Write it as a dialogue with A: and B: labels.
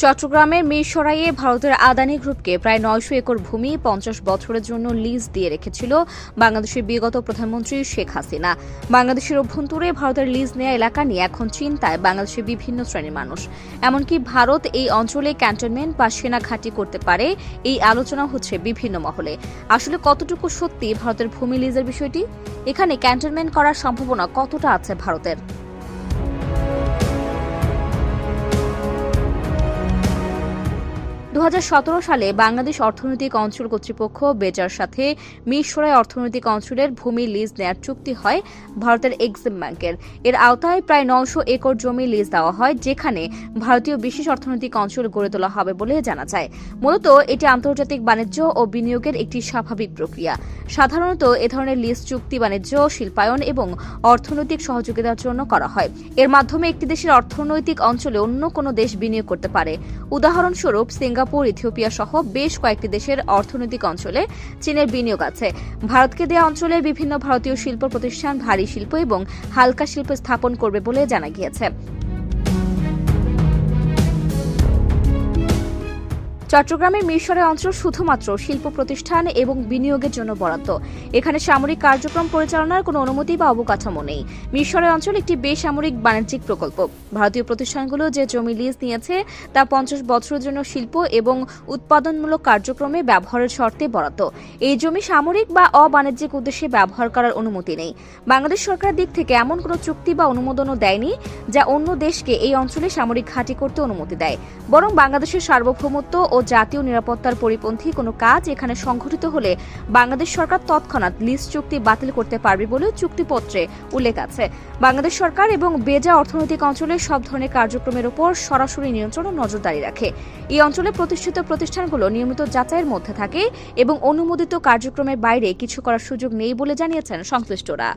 A: চট্টগ্রামের মিরসরাইয়ে ভারতের আদানি গ্রুপকে প্রায় নয়শো একর ভূমি পঞ্চাশ বছরের জন্য লিজ দিয়ে রেখেছিল বাংলাদেশের বিগত প্রধানমন্ত্রী শেখ হাসিনা। বাংলাদেশের অভ্যন্তরে ভারতের লিজ নেওয়া এলাকা নিয়ে এখন চিন্তায় বাংলাদেশের বিভিন্ন শ্রেণির মানুষ। এমনকি ভারত এই অঞ্চলে ক্যান্টনমেন্ট বা সেনা ঘাঁটি করতে পারে এই আলোচনা হচ্ছে বিভিন্ন মহলে। আসলে কতটুকু সত্যি ভারতের ভূমি লিজের বিষয়টি? এখানে ক্যান্টনমেন্ট করার সম্ভাবনা কতটা আছে ভারতের? দু হাজার সতেরো সালে বাংলাদেশ অর্থনৈতিক অঞ্চল কর্তৃপক্ষ বেজার সাথে মিরসরাই অর্থনৈতিক অঞ্চলের ভূমি লিজ নেয়ার চুক্তি হয় ভারতের এক্সিম ব্যাংকের। এর আওতায় প্রায় নশো একর জমি লিজ দেওয়া হয়, যেখানে ভারতীয় বিশেষ অর্থনৈতিক অঞ্চল গড়ে তোলা হবে বলে জানা যায়। মূলত এটি আন্তর্জাতিক বাণিজ্য ও বিনিয়োগের একটি স্বাভাবিক প্রক্রিয়া। সাধারণত এ ধরনের লিজ চুক্তি বাণিজ্য, শিল্পায়ন এবং অর্থনৈতিক সহযোগিতার জন্য করা হয়। এর মাধ্যমে একটি দেশের অর্থনৈতিক অঞ্চলে অন্য কোনো দেশ বিনিয়োগ করতে পারে। উদাহরণস্বরূপ, সিঙ্গাপুর ইথিওপিয়া সহ বেশ কয়েকটি দেশের অর্থনৈতিক অঞ্চলে চীনের বিনিয়োগ আছে। ভারতকে দেওয়া অঞ্চলে বিভিন্ন ভারতীয় শিল্প প্রতিষ্ঠান ভারী শিল্প এবং হালকা শিল্প স্থাপন করবে বলে জানা গিয়েছে। চট্টগ্রামের মিরসরাই অঞ্চল শুধুমাত্র শিল্প প্রতিষ্ঠান এবং বিনিয়োগের জন্য বরাদ্দ। এখানে সামরিক কার্যক্রম পরিচালনার কোনো অনুমতি বা অবকাঠামো নেই। মিরসরাই অঞ্চল একটি বেসামরিক বাণিজ্যিক প্রকল্প। ভারতীয় প্রতিষ্ঠানগুলো যে জমি লিজ নিয়েছে, তা পঞ্চাশ বছরের জন্য শিল্প এবং উৎপাদনমূলক কার্যক্রমে ব্যবহারের শর্তে বরাদ্দ। এই জমি সামরিক বা অবাণিজ্যিক উদ্দেশ্যে ব্যবহার করার অনুমতি নেই। বাংলাদেশ সরকারের দিক থেকে এমন কোনো চুক্তি বা অনুমোদনও দেয়নি যা অন্য দেশকে এই অঞ্চলে সামরিক ঘাঁটি করতে অনুমতি দেয়। বরং বাংলাদেশের সার্বভৌমত্ব ও জাতীয় নিরাপত্তার পরিপন্থী কোনো কাজ এখানে সংঘটিত হলে বাংলাদেশ সরকার তৎক্ষণাৎ লিজ চুক্তি বাতিল করতে পারবে বলেও চুক্তিপত্রে উল্লেখ আছে। বাংলাদেশ সরকার এবং বেজা অর্থনৈতিক অঞ্চলে সব ধরনের কার্যক্রমের উপর সরাসরি নিয়ন্ত্রণ ও নজরদারি রাখে। এই অঞ্চলে প্রতিষ্ঠিত প্রতিষ্ঠানগুলো নিয়মিত যাচাইয়ের মধ্যে থাকে এবং অনুমোদিত কার্যক্রমের বাইরে কিছু করার সুযোগ নেই বলে জানিয়েছেন সংশ্লিষ্টরা।